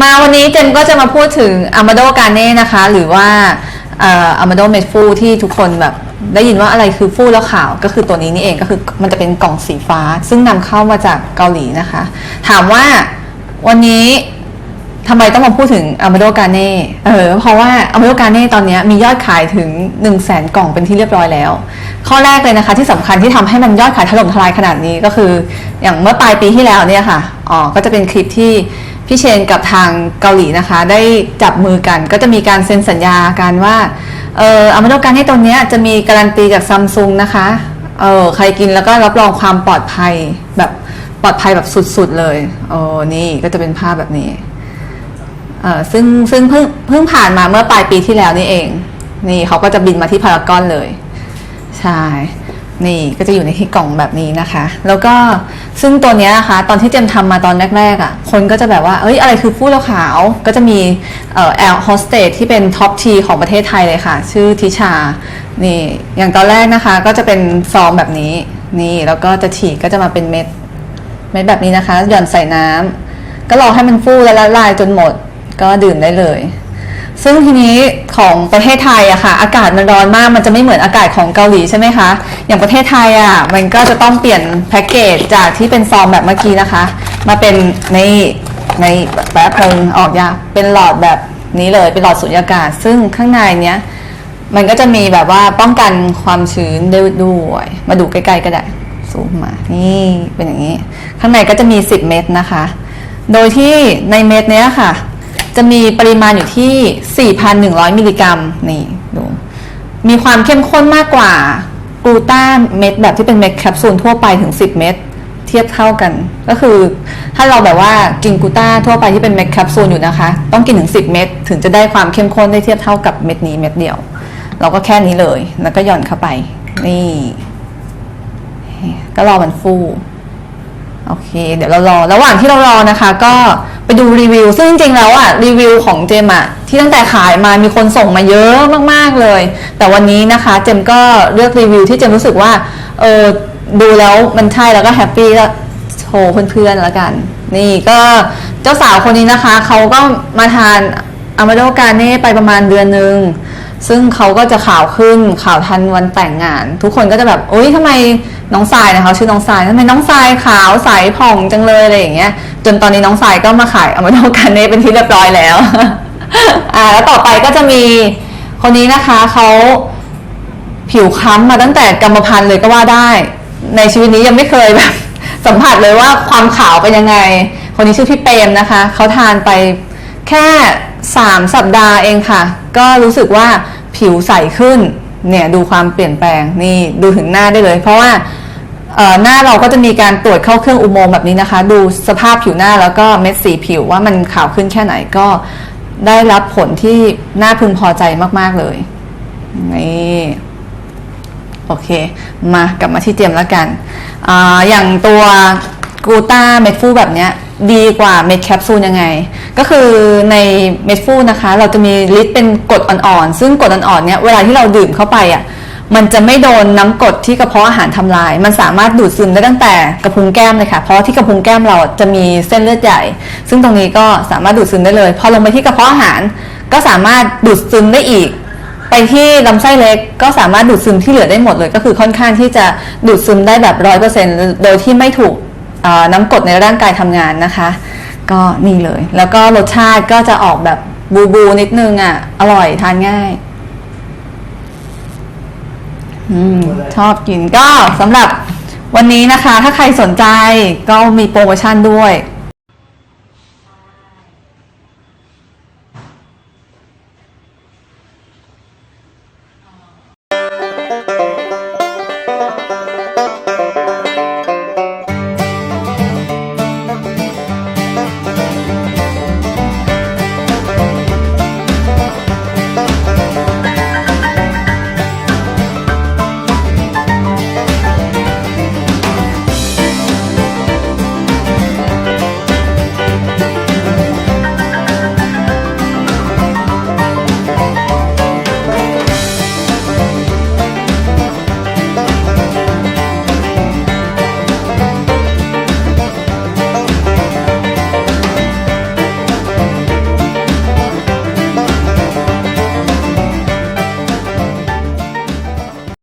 มาวันนี้เจมก็จะมาพูดถึงอามาโดกาเน่นะคะ หรือว่าอามาโดเมดฟูที่ทุกคนแบบได้ยินว่าอะไรคือฟูแล้วขาวก็คือตัวนี้นี่เองก็คือมันจะเป็นกล่องสีฟ้า ซึ่งนำเข้ามาจากเกาหลีนะคะ ถามว่าวันนี้ทำไมต้องมาพูดถึงอามาโดกาเน่ เออ เพราะว่าอามาโดกาเน่ตอนนี้มียอดขายถึง 1 0 0 0 0แสนกล่องเป็นที่เรียบร้อยแล้ว ข้อแรกเลยนะคะที่สำคัญที่ทำให้มันยอดขายถล่มทลายขนาดนี้ก็คือ อย่างเมื่อปลายปีที่แล้วเนี่ยค่ะ อ๋อ ก็จะเป็นคลิปที่ พี่เชนกับทางเกาหลีนะคะ ได้จับมือกันก็จะมีการเซ็นสัญญากันว่าเอออามาโดการให้ตัวเนี้ยจะมีการันตีจากซัมซุงนะคะเออใครกินแล้วก็รับรองความปลอดภัยแบบปลอดภัยแบบสุดๆเลยโอ้นี่ก็จะเป็นภาพแบบนี้เออซึ่งซึ่งเพิ่งเพิ่งผ่านมาเมื่อปลายปีที่แล้วนี่เอง นี่เขาก็จะบินมาที่พารากอนเลย ใช่ นี่ก็จะอยู่ในที่กล่องแบบนี้นะคะ แล้วก็ซึ่งตัวเนี้ยนะคะตอนที่เจมทำมาตอนแรกๆอะ่ะคนก็จะแบบว่าเอ้ยอะไรคือฟู้แล้วขาวก็จะมีเอ่อแอลโฮสเตสที่เป็นท็อปทีของประเทศไทยเลยค่ะ ชื่อทิชานี่อย่างตอนแรกนะคะก็จะเป็นซองแบบนี้นี่แล้วก็จะฉีกก็จะมาเป็นเม็ดเม็ดแบบนี้นะคะ หย่อนใส่น้ำก็รอให้มันฟูและละลายจนหมด ก็ดื่มได้เลย ซึ่งทีนี้ของประเทศไทยอะค่ะ อากาศมันร้อนมากมันจะไม่เหมือนอากาศของเกาหลีใช่ไหมคะ อย่างประเทศไทยอะมันก็จะต้องเปลี่ยนแพ็กเกจจากที่เป็นซองแบบเมื่อกี้นะคะ มาเป็นในในแป๊บนึงออกยาเป็นหลอดแบบนี้เลยเป็นหลอดสูญญากาศ ซึ่งข้างในเนี้ยมันก็จะมีแบบว่าป้องกันความชื้นได้ด้วย มาดูใกล้ๆก็ได้ซูมมา นี่เป็นอย่างนี้ ข้างในก็จะมี 10 เม็ดนะคะ โดยที่ในเม็ดเนี้ยค่ะ จะมีปริมาณอยู่ที่ 4,100 มิลลิกรัมนี่ดู มีความเข้มข้นมากกว่ากลูต้าเม็ดแบบที่เป็นเม็ดแคปซูลทั่วไปถึง 10 เม็ดเทียบเท่ากัน ก็คือถ้าเราแบบว่ากินกูต้าทั่วไปที่เป็นเม็ดแคปซูลอยู่นะคะ ต้องกินถึง 10 เม็ดถึงจะได้ความเข้มข้นได้เทียบเท่ากับเม็ดนี้เม็ดเดียว เราก็แค่นี้เลย แล้วก็หย่อนเข้าไป นี่ ก็รอมันฟู โอเค เดี๋ยวเรารอ ระหว่างที่เรารอนะคะ ก็ ไปดูรีวิว ซึ่งจริงๆแล้วอะรีวิวของเจมอะที่ตั้งแต่ขายมามีคนส่งมาเยอะมากๆเลย แต่วันนี้นะคะ เจมก็เลือกรีวิวที่เจมรู้สึกว่าเออดูแล้วมันใช่แล้วก็แฮปปี้ก็โชว์เพื่อนๆแล้วกัน นี่ก็เจ้าสาวคนนี้นะคะเขาก็มาทานอามาโดกาเน่ไปประมาณเดือนหนึ่งซึ่งเขาก็จะข่าวขึ้นข่าวทันวันแต่งงาน ทุกคนก็จะแบบโอ๊ยทำไมน้องทรายนะคะชื่อน้องทรายทำไมน้องทรายขาวใสผ่องจังเลยอะไรอย่างเงี้ย จนตอนนี้น้องทรายก็มาขายอามาโดกันเน่เป็นที่เรียบร้อยแล้วอ่าแล้วต่อไปก็จะมีคนนี้นะคะเขาผิวค้ำมาตั้งแต่กรรมพันธุ์เลยก็ว่าได้ ในชีวิตนี้ยังไม่เคยแบบสัมผัสเลยว่าความขาวเป็นยังไง คนนี้ชื่อพี่เปรมนะคะเขาทานไปแค่ 3 สัปดาห์เองค่ะ ก็รู้สึกว่าผิวใสขึ้น เนี่ยดูความเปลี่ยนแปลงนี่ดูถึงหน้าได้เลย เพราะว่าหน้าเราก็จะมีการตรวจเข้าเครื่องอุโมงค์แบบนี้นะคะ ดูสภาพผิวหน้าแล้วก็เม็ดสีผิวว่ามันขาวขึ้นแค่ไหนก็ได้รับผลที่น่าพึงพอใจมาก ๆ เลย นี่โอเค มากลับมาที่เจมแล้วกันออย่างตัวกูต้าเม็ดฟูแบบนี้ดีกว่าเม็ดแคปซูลยังไง ก็คือในเม็ดฟูนะคะ เราจะมีฤทธิ์เป็นกรดอ่อนๆ ซึ่งกรดอ่อนๆเนี้ยเวลาที่เราดื่มเข้าไปอะมันจะไม่โดนน้ำกรดที่กระเพาะอาหารทำลาย มันสามารถดูดซึมได้ตั้งแต่กระพุ้งแก้มเลยค่ะ เพราะที่กระพุ้งแก้มเราจะมีเส้นเลือดใหญ่ ซึ่งตรงนี้ก็สามารถดูดซึมได้เลย พอลงไปที่กระเพาะอาหาร ก็สามารถดูดซึมได้อีก ไปที่ลำไส้เล็กก็สามารถดูดซึมที่เหลือได้หมดเลย ก็คือค่อนข้างที่จะดูดซึมได้แบบร้อยเปอร์เซ็นต์โดยที่ไม่ถูกน้ำกรดในร่างกายทำงานนะคะ ก็นี่เลย แล้วก็รสชาติก็จะออกแบบบูบูนิดนึงอะ อร่อยทานง่าย อืม ชอบกินก็สำหรับวันนี้นะคะ ถ้าใครสนใจก็มีโปรโมชั่นด้วย